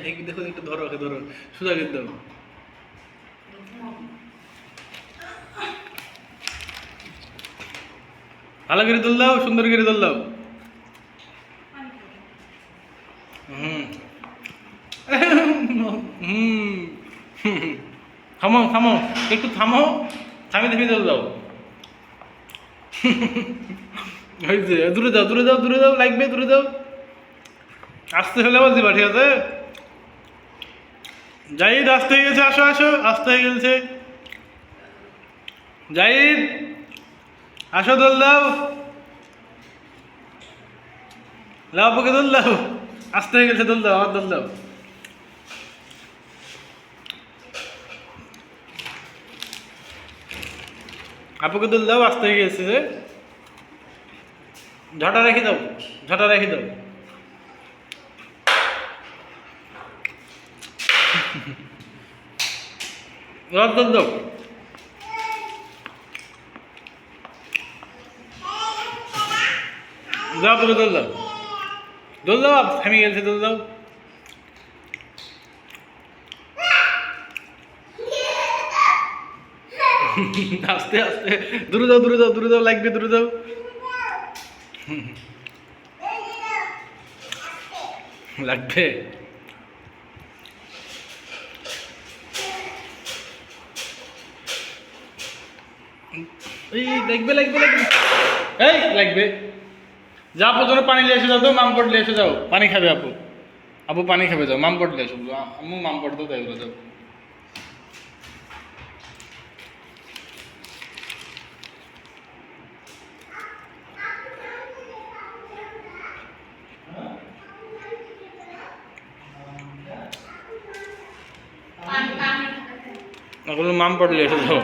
লাগবি দেখো একটু ধরো ওকে ধরো দাও ভালো করে সুন্দর করে দোল দাও হুম হুম থামো থামো একটু থামো থামিয়ে থামি দোল দাও হয়েছে দূরে যাও দূরে যাও দূরে যাও লাগবে দূরে যাও। আসতে হলে আবার দিবা, ঠিক আছে? জাহিদ, আসতে হয়ে গেছে, আসো আসো, আসতে হয়ে গেছে। জাহিদ, আসো, দোল দাও। লাও আপুকে দোল দাও। আসতে হয়ে গেছে, দোল দাও, আমার দোল দাও। আপুকে দোল দাও, আসতে হয়ে গেছে যে। ঝটা রেখে দাও, ঝটা রেখে দাও। রদ দাও তুমি দোল দাও। দোল দাও থামি গেছে দোল দাও। আস্তে আস্তে। দূরে যাও দূরে যাও দূরে যাও, লাগবে, দূরে যাও। লাগবে। এই, লাগবে লাগবে লাগবে। এই, লাগবে। যা আপু, তোর পানি নিয়ে এসে যাও তো মামপট নিয়ে যাও। পানি খাবে আপু। আপু, পানি খাবে, যাও। মামপট নিয়ে এসো আম্মু, মামপট দাও, তাই যাও পানি পানি ওগুলো মাম পড়লে এসে যাও